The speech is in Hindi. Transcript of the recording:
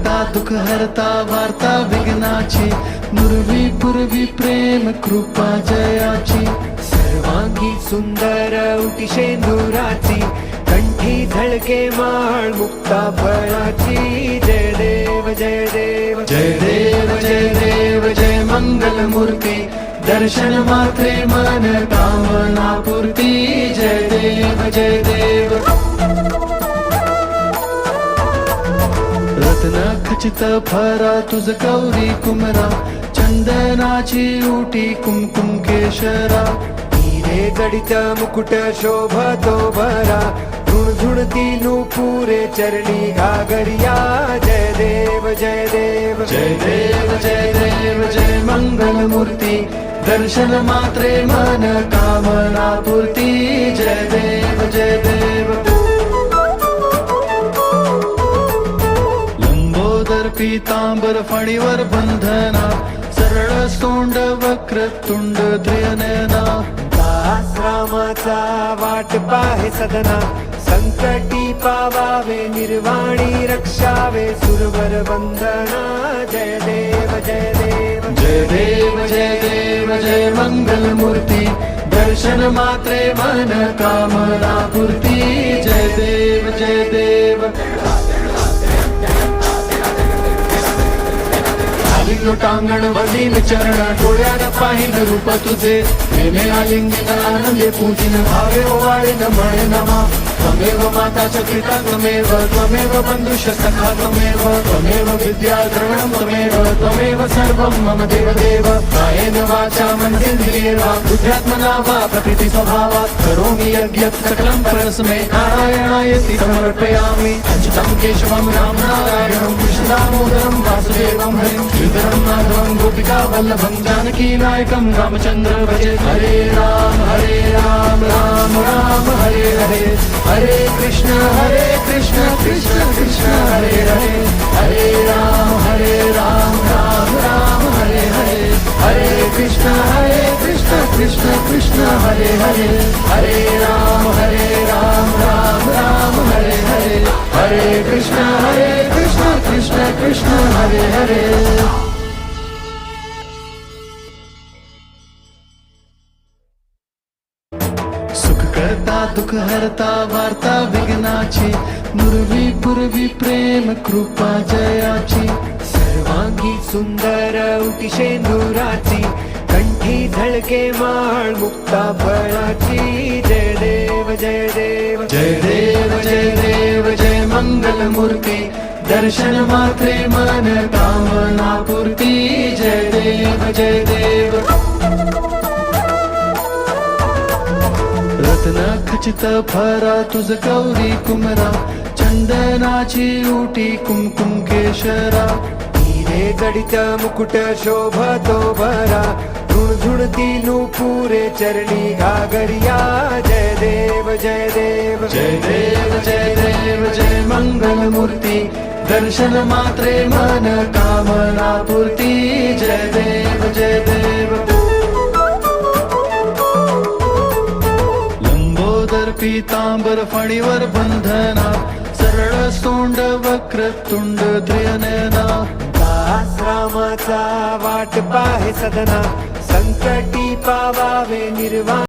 दुःख हरता, वार्ता विघ्नाची नुरवी पूर्वी प्रेम, कृपा जयाची. सर्वांगी सुंदर उटी शेंदुराची, कंठी झळके माळ मुक्ता फळाची. जय देव जय देव जय देव जय देव, जय मंगल मूर्ती दर्शन मात्रे मन, कामना पूर्ती. खचित फरा तुझ गौरी कुमरा चंदनाची उटी कुमकुम केशरा. हिरे गडित मुकुट शोभतो भरा झुणझुणती नूपुरे चरणी घागरिया. जय देव जय देव. जय देव जय देव जय मंगल मूर्ती दर्शन मात्रे मन कामना पूर्ती लंबोदर पीतांबर फणीवर बंधना सरळ सोंड वक्र तुंड त्रियनयना आश्रमाचा वाट पाहे सदना संकटी पावावे निर्वाणी रक्षावे सुरवर वंदना. जय देव जय देव. जय देव जय देव जय मंगल मूर्ती दर्शन मात्रे मन कामना पूर्ती जय देव जय देव. लोटांगण वदीन चरण डोळ्यानं पाहिन रूप तुझे. प्रेमे आलिंगन आनंदे पूजिन, भावे ओवाळीन म्हणे नमा. त्वमेव माता च पिता, त्वमेव त्वमेव बंधुश सखा त्वमेव त्वमेव विद्या द्रवणं त्वमेव त्वमेव सर्वं मम देव देव कायेन वाचा मनसेन्द्रिये वा बुद्ध्यात्मना वा प्रकृति स्वभावात् करोमि यज्ञत् सकलं परस्मै नारायणायति समर्पयामि अच्युतं केशवं राम नारायणं कृष्णदामोदरं वासुदेवं हरिं। श्रीधरं माधवं गोपिका वल्लभं जानकी नायकं रामचन्द्र भजे। हरे राम हरे राम राम राम, हरे हरे। हरे कृष्ण हरे कृष्ण कृष्ण कृष्ण, हरे हरे। हरे राम हरे राम राम राम, हरे हरे। हरे कृष्ण हरे कृष्ण कृष्ण कृष्ण, हरे हरे। हरे राम हरे राम राम राम, हरे हरे। हरे कृष्ण, हरे हरे हरे। सुख करता दुःख हरता वार्ता विघ्नाची। नुरवी पूर्वी प्रेम कृपा जयाची। सर्वांगी सुंदर उटी शेंदुराची। कंठी झळके माळ मुक्ता फळाची। जय देव जय देव जय देव जय देव जय मंगल मूर्ती। दर्शन मात्रे मन कामना पूर्ती जय देव जय देव। रत्न खचित फरा तुझ गौरी कुमरा चंदनाची उटी कुमकुम केशरा। हिरे गडित मुकुट शोभतो भरा झुणझुणती नूपुरे चरणी घागरिया। जय देव जय देव। जय देव जय देव जय मंगल मूर्ती दर्शन मात्रे मन कामना पूर्ती जय देव जय देव। लंबोदर पीतांबर फणीवर बंधना सरळ सोंड वक्र तुंड त्रियनयना आश्रमाचा वाट पाहे सदना संकटी पावावे निर्वाण।